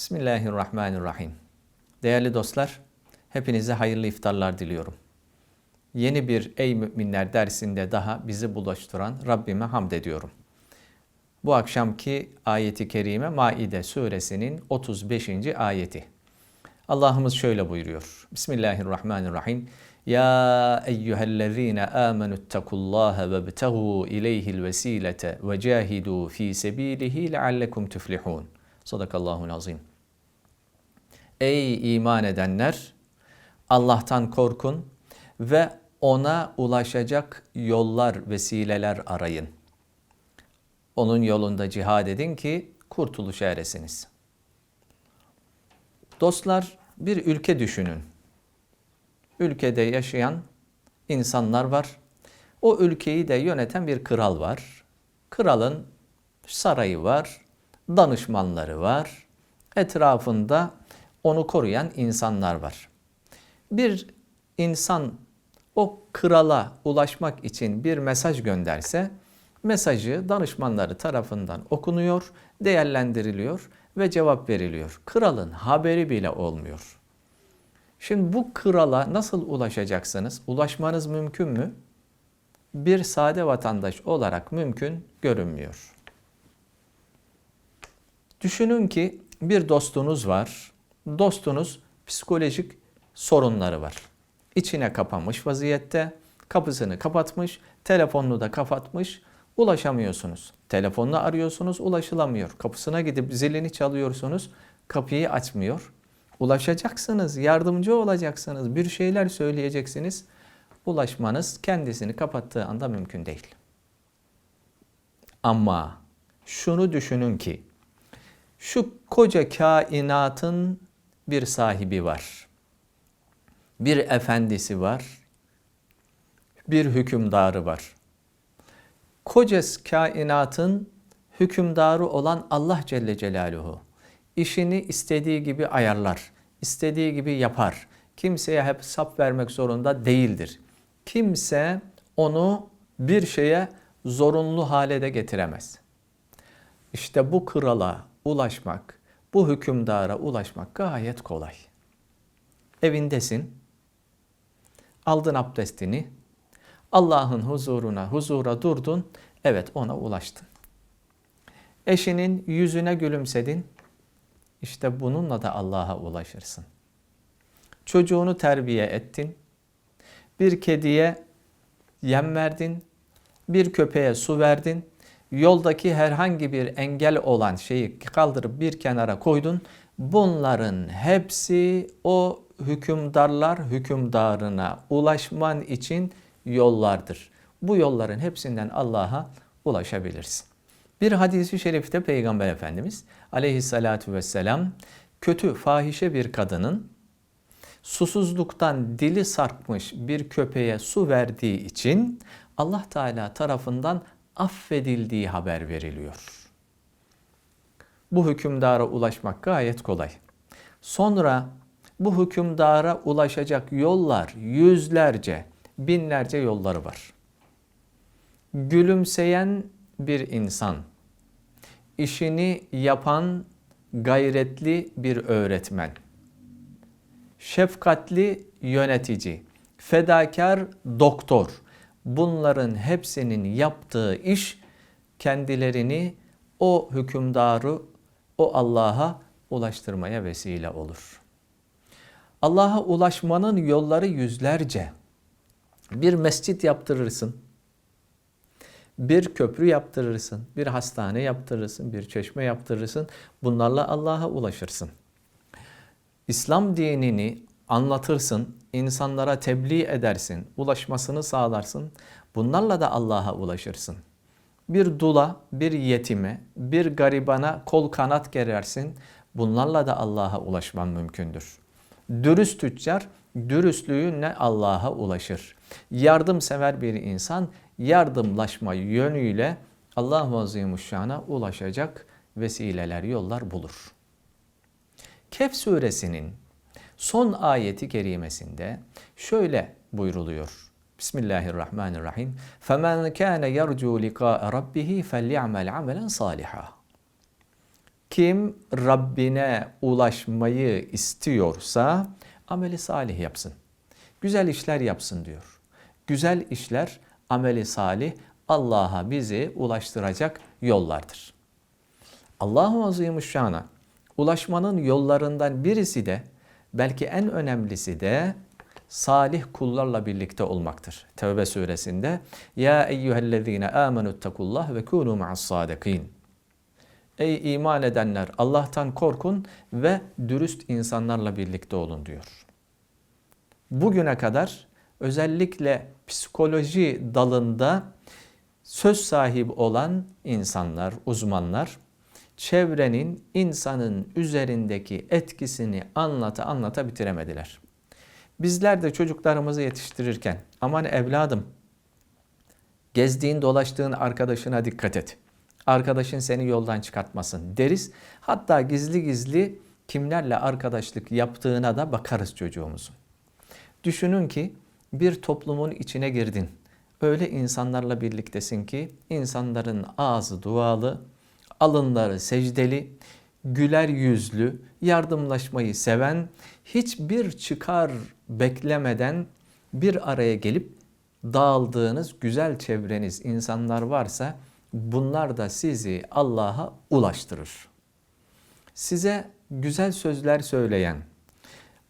Bismillahirrahmanirrahim. Değerli dostlar, hepinize hayırlı iftarlar diliyorum. Yeni bir Ey Müminler dersinde daha bizi buluşturan Rabbime hamd ediyorum. Bu akşamki ayeti kerime Maide suresinin 35. ayeti. Allah'ımız şöyle buyuruyor. Bismillahirrahmanirrahim. Ya eyyühellezine amenüttekullaha ve btehu ileyhil vesilete ve cahidu fi sebilihi leallekum tuflihun. Sadakallahul azim. Ey iman edenler! Allah'tan korkun ve ona ulaşacak yollar, vesileler arayın. Onun yolunda cihad edin ki kurtuluşa eresiniz. Dostlar bir ülke düşünün. Ülkede yaşayan insanlar var. O ülkeyi de yöneten bir kral var. Kralın sarayı var, danışmanları var. Etrafında onu koruyan insanlar var. Bir insan o krala ulaşmak için bir mesaj gönderse mesajı danışmanları tarafından okunuyor, değerlendiriliyor ve cevap veriliyor. Kralın haberi bile olmuyor. Şimdi bu krala nasıl ulaşacaksınız? Ulaşmanız mümkün mü? Bir sade vatandaş olarak mümkün görünmüyor. Düşünün ki bir dostunuz var. Dostunuz psikolojik sorunları var. İçine kapanmış vaziyette, kapısını kapatmış, telefonunu da kapatmış, ulaşamıyorsunuz. Telefonunu arıyorsunuz, ulaşılamıyor. Kapısına gidip zilini çalıyorsunuz, kapıyı açmıyor. Ulaşacaksınız, yardımcı olacaksınız, bir şeyler söyleyeceksiniz. Ulaşmanız kendisini kapattığı anda mümkün değil. Ama şunu düşünün ki şu koca kainatın bir sahibi var. Bir efendisi var. Bir hükümdarı var. Koca kainatın hükümdarı olan Allah Celle Celaluhu işini istediği gibi ayarlar, istediği gibi yapar. Kimseye hep sap vermek zorunda değildir. Kimse onu bir şeye zorunlu hale de getiremez. İşte bu krala ulaşmak, bu hükümdara ulaşmak gayet kolay. Evindesin, aldın abdestini, Allah'ın huzuruna, huzura durdun, evet ona ulaştın. Eşinin yüzüne gülümsedin, işte bununla da Allah'a ulaşırsın. Çocuğunu terbiye ettin, bir kediye yem verdin, bir köpeğe su verdin, yoldaki herhangi bir engel olan şeyi kaldırıp bir kenara koydun. Bunların hepsi o hükümdarlar hükümdarına ulaşman için yollardır. Bu yolların hepsinden Allah'a ulaşabilirsin. Bir hadisi şerifte Peygamber Efendimiz aleyhissalatu vesselam kötü fahişe bir kadının susuzluktan dili sarkmış bir köpeğe su verdiği için Allah Teala tarafından affedildiği haber veriliyor. Bu hükümdara ulaşmak gayet kolay. Sonra bu hükümdara ulaşacak yollar yüzlerce, binlerce yolları var. Gülümseyen bir insan, işini yapan gayretli bir öğretmen, şefkatli yönetici, fedakar doktor, bunların hepsinin yaptığı iş kendilerini o hükümdarı, o Allah'a ulaştırmaya vesile olur. Allah'a ulaşmanın yolları yüzlerce. Bir mescit yaptırırsın, bir köprü yaptırırsın, bir hastane yaptırırsın, bir çeşme yaptırırsın. Bunlarla Allah'a ulaşırsın. İslam dinini anlatırsın, insanlara tebliğ edersin, ulaşmasını sağlarsın. Bunlarla da Allah'a ulaşırsın. Bir dula, bir yetime, bir garibana kol kanat gerersin. Bunlarla da Allah'a ulaşman mümkündür. Dürüst tüccar dürüstlüğünle Allah'a ulaşır. Yardımsever bir insan yardımlaşma yönüyle Allah-u Azimuşşan'a ulaşacak vesileler, yollar bulur. Kehf suresinin son ayeti kerimesinde şöyle buyruluyor. Bismillahirrahmanirrahim. فَمَنْ كَانَ يَرْجُوا لِقَاءَ رَبِّهِ فَلْيَعْمَلْ عَمَلًا صَالِحًا Kim Rabbine ulaşmayı istiyorsa ameli salih yapsın. Güzel işler yapsın diyor. Güzel işler, ameli salih Allah'a bizi ulaştıracak yollardır. Allahu Azimuşşan'a ulaşmanın yollarından birisi de belki en önemlisi de salih kullarla birlikte olmaktır. Tevbe suresinde Ya eyyühellezine amenüttakullah ve kûnû ma'as sâdekîn. Ey iman edenler Allah'tan korkun ve dürüst insanlarla birlikte olun diyor. Bugüne kadar özellikle psikoloji dalında söz sahibi olan insanlar, uzmanlar çevrenin insanın üzerindeki etkisini anlata anlata bitiremediler. Bizler de çocuklarımızı yetiştirirken aman evladım gezdiğin dolaştığın arkadaşına dikkat et. Arkadaşın seni yoldan çıkartmasın deriz. Hatta gizli gizli kimlerle arkadaşlık yaptığına da bakarız çocuğumuzun. Düşünün ki bir toplumun içine girdin. Öyle insanlarla birliktesin ki insanların ağzı dualı, alınları secdeli, güler yüzlü, yardımlaşmayı seven, hiçbir çıkar beklemeden bir araya gelip dağıldığınız güzel çevreniz insanlar varsa bunlar da sizi Allah'a ulaştırır. Size güzel sözler söyleyen,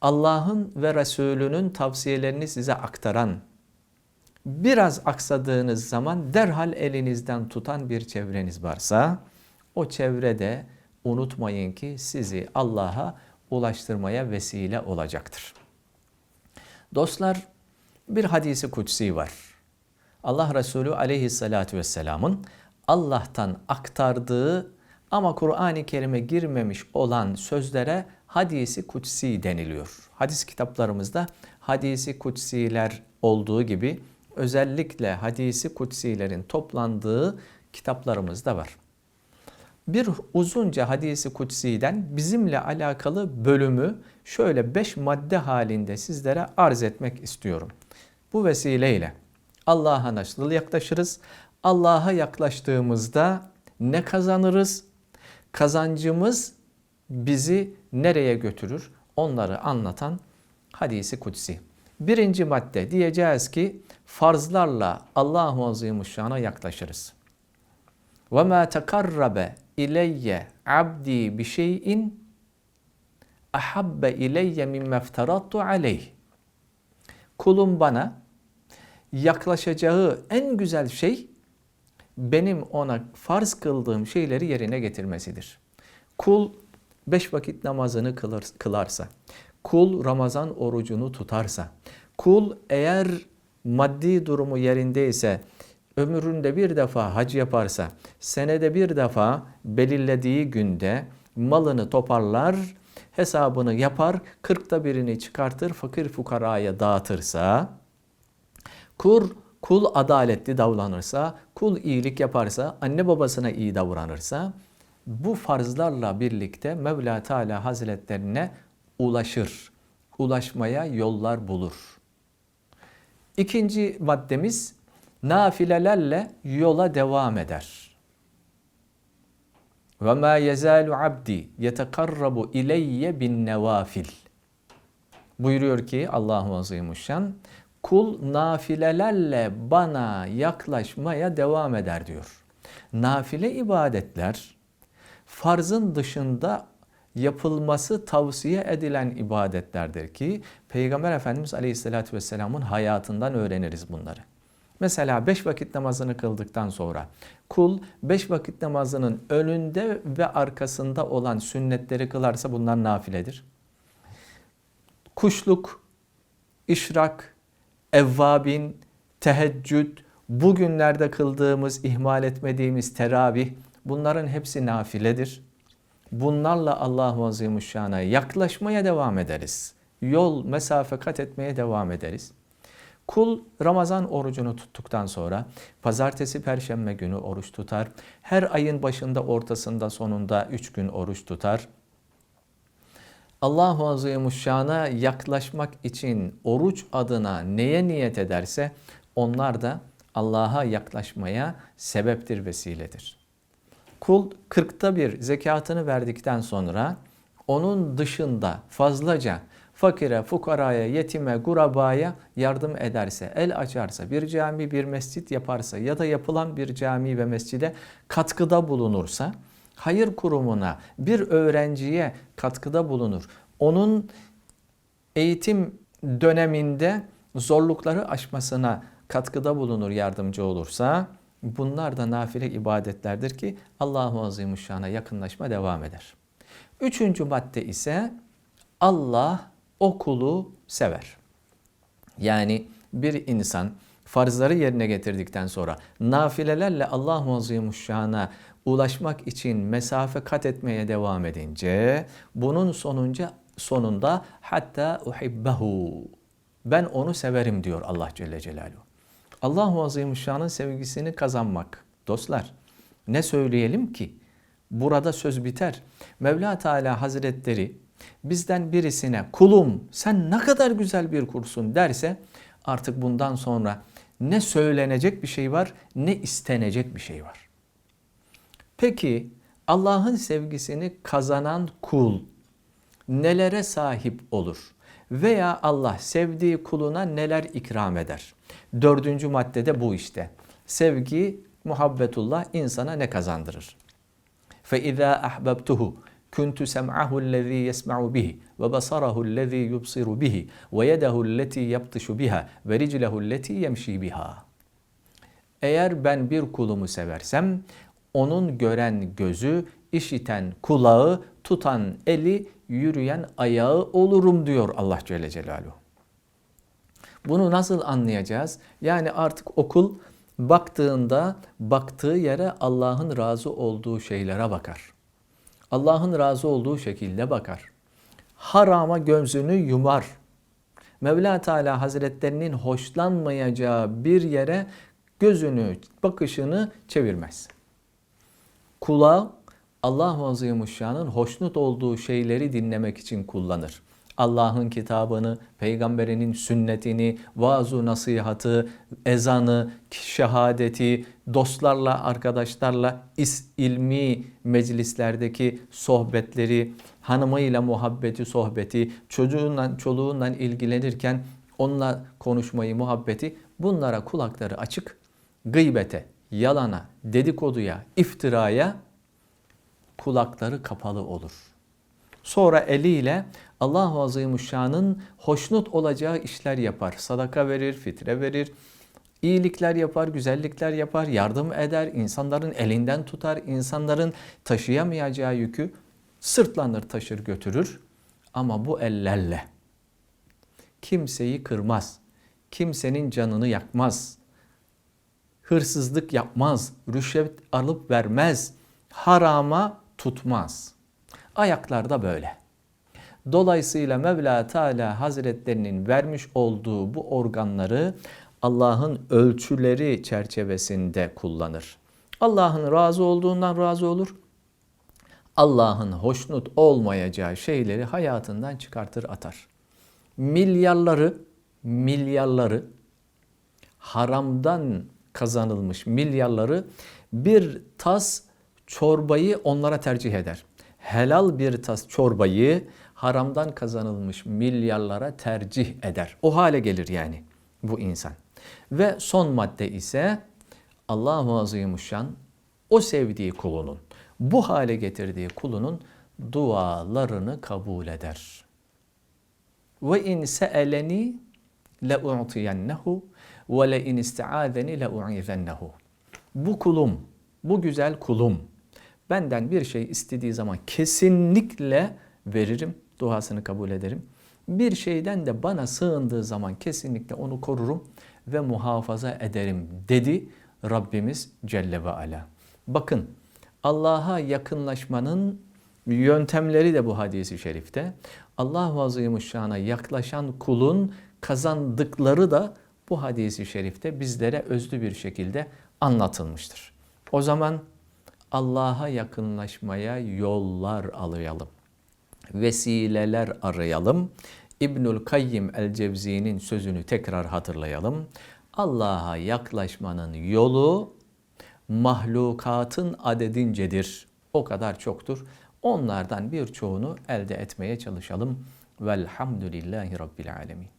Allah'ın ve Resulünün tavsiyelerini size aktaran, biraz aksadığınız zaman derhal elinizden tutan bir çevreniz varsa o çevrede unutmayın ki sizi Allah'a ulaştırmaya vesile olacaktır. Dostlar bir hadisi kutsi var. Allah Resulü aleyhissalatü vesselamın Allah'tan aktardığı ama Kur'an-ı Kerim'e girmemiş olan sözlere hadisi kutsi deniliyor. Hadis kitaplarımızda hadisi kutsiler olduğu gibi özellikle hadisi kutsilerin toplandığı kitaplarımızda var. Bir uzunca hadisi kutsiden bizimle alakalı bölümü şöyle beş madde halinde sizlere arz etmek istiyorum. Bu vesileyle Allah'a nasıl yaklaşırız? Allah'a yaklaştığımızda ne kazanırız? Kazancımız bizi nereye götürür? Onları anlatan hadisi kutsi. Birinci madde diyeceğiz ki farzlarla Allahu Azimuşşan'a yaklaşırız. Ve ma tekarrabe ileyye abdi bi şeyin ahabbe ileyye mimme efterattu aleyh. Kulum bana yaklaşacağı en güzel şey benim ona farz kıldığım şeyleri yerine getirmesidir. Kul beş vakit namazını kılır, kılarsa, kul Ramazan orucunu tutarsa, kul eğer maddi durumu yerindeyse, ömründe bir defa hac yaparsa, senede bir defa belirlediği günde malını toparlar, hesabını yapar, kırkta birini çıkartır, fakir fukaraya dağıtırsa, kur kul adaletli davranırsa, kul iyilik yaparsa, anne babasına iyi davranırsa, bu farzlarla birlikte Mevla Teala Hazretlerine ulaşır. Ulaşmaya yollar bulur. İkinci maddemiz nafilelerle yola devam eder. Ve ma yezalu abdi yetekarrabu ileyye bin nevafil. Buyuruyor ki Allahu Azimuşşan kul nafilelerle bana yaklaşmaya devam eder diyor. Nafile ibadetler farzın dışında yapılması tavsiye edilen ibadetlerdir ki Peygamber Efendimiz Aleyhisselatü Vesselam'ın hayatından öğreniriz bunları. Mesela beş vakit namazını kıldıktan sonra kul beş vakit namazının önünde ve arkasında olan sünnetleri kılarsa bunlar nafiledir. Kuşluk, işrak, evvabin, teheccüd, bugünlerde kıldığımız, ihmal etmediğimiz teravih bunların hepsi nafiledir. Bunlarla Allahu Azimuşşan'a yaklaşmaya devam ederiz. Yol, mesafe kat etmeye devam ederiz. Kul Ramazan orucunu tuttuktan sonra pazartesi perşembe günü oruç tutar. Her ayın başında ortasında sonunda üç gün oruç tutar. Allahu Azimuşşan'a yaklaşmak için oruç adına neye niyet ederse onlar da Allah'a yaklaşmaya sebeptir, vesiledir. Kul kırkta bir zekatını verdikten sonra onun dışında fazlaca fakire, fukaraya, yetime, gurabaya yardım ederse, el açarsa, bir cami, bir mescit yaparsa ya da yapılan bir cami ve mescide katkıda bulunursa, hayır kurumuna, bir öğrenciye katkıda bulunur. Onun eğitim döneminde zorlukları aşmasına katkıda bulunur, yardımcı olursa bunlar da nafile ibadetlerdir ki Allah-u Azimuşşan'a yakınlaşma devam eder. Üçüncü madde ise Allah o kulu sever. Yani bir insan farzları yerine getirdikten sonra nafilelerle Allah-u Azimuşşan'a ulaşmak için mesafe kat etmeye devam edince bunun sonunca sonunda hatta uhibbehu ben onu severim diyor Allah Celle Celaluhu. Allah-u Azimuşşan'ın sevgisini kazanmak. Dostlar ne söyleyelim ki? Burada söz biter. Mevla Teala Hazretleri bizden birisine kulum sen ne kadar güzel bir kursun derse artık bundan sonra ne söylenecek bir şey var ne istenecek bir şey var. Peki Allah'ın sevgisini kazanan kul nelere sahip olur? Veya Allah sevdiği kuluna neler ikram eder? Dördüncü maddede bu işte. Sevgi, muhabbetullah insana ne kazandırır? فَاِذَا أَحْبَبْتُهُ كُنْتُ سَمْعَهُ الَّذ۪ي يَسْمَعُ بِهِ وَبَصَرَهُ الَّذ۪ي يُبْصِرُ بِهِ وَيَدَهُ الَّتِي يَبْطِشُ بِهَا وَرِجْلَهُ الَّتِي يَمْشِي بِهَا Eğer ben bir kulumu seversem, onun gören gözü, işiten kulağı, tutan eli, yürüyen ayağı olurum diyor Allah Celle Celaluhu. Bunu nasıl anlayacağız? Yani artık okul baktığında baktığı yere Allah'ın razı olduğu şeylere bakar. Allah'ın razı olduğu şekilde bakar. Harama gözünü yumar. Mevla Teala Hazretlerinin hoşlanmayacağı bir yere gözünü, bakışını çevirmez. Kulağı Allah-u Azimuşşan'ın hoşnut olduğu şeyleri dinlemek için kullanır. Allah'ın kitabını, peygamberinin sünnetini, vaaz nasihatı, ezanı, şehadeti, dostlarla, arkadaşlarla is, ilmi meclislerdeki sohbetleri, hanımıyla muhabbeti, sohbeti, çocuğunla, çoluğunla ilgilenirken onunla konuşmayı, muhabbeti bunlara kulakları açık, gıybete, yalana, dedikoduya, iftiraya kulakları kapalı olur. Sonra eliyle Allah-u Azimuşşan'ın hoşnut olacağı işler yapar. Sadaka verir, fitre verir, iyilikler yapar, güzellikler yapar, yardım eder, insanların elinden tutar, insanların taşıyamayacağı yükü sırtlanır, taşır, götürür. Ama bu ellerle kimseyi kırmaz, kimsenin canını yakmaz, hırsızlık yapmaz, rüşvet alıp vermez, harama tutmaz. Ayaklar da böyle. Dolayısıyla Mevla Teala Hazretlerinin vermiş olduğu bu organları Allah'ın ölçüleri çerçevesinde kullanır. Allah'ın razı olduğundan razı olur. Allah'ın hoşnut olmayacağı şeyleri hayatından çıkartır atar. Milyarları, milyarları haramdan kazanılmış milyarları bir tas çorbayı onlara tercih eder. Helal bir tas çorbayı haramdan kazanılmış milyarlara tercih eder. O hale gelir yani bu insan. Ve son madde ise Allah-u Azimuşşan o sevdiği kulunun, bu hale getirdiği kulunun dualarını kabul eder. Ve in se'eleni le u'tiyennehu ve le in isti'azeni le u'izennehu. Bu kulum, bu güzel kulum benden bir şey istediği zaman kesinlikle veririm, duasını kabul ederim. Bir şeyden de bana sığındığı zaman kesinlikle onu korurum ve muhafaza ederim dedi Rabbimiz Celle ve Ala. Bakın Allah'a yakınlaşmanın yöntemleri de bu hadisi şerifte. Allah-u Azimuşşan'a yaklaşan kulun kazandıkları da bu hadisi şerifte bizlere özlü bir şekilde anlatılmıştır. O zaman Allah'a yakınlaşmaya yollar arayalım. Vesileler arayalım. İbnül Kayyim el-Cevzi'nin sözünü tekrar hatırlayalım. Allah'a yaklaşmanın yolu mahlukatın adedincedir. O kadar çoktur. Onlardan birçoğunu elde etmeye çalışalım. Velhamdülillahi Rabbil Alemin.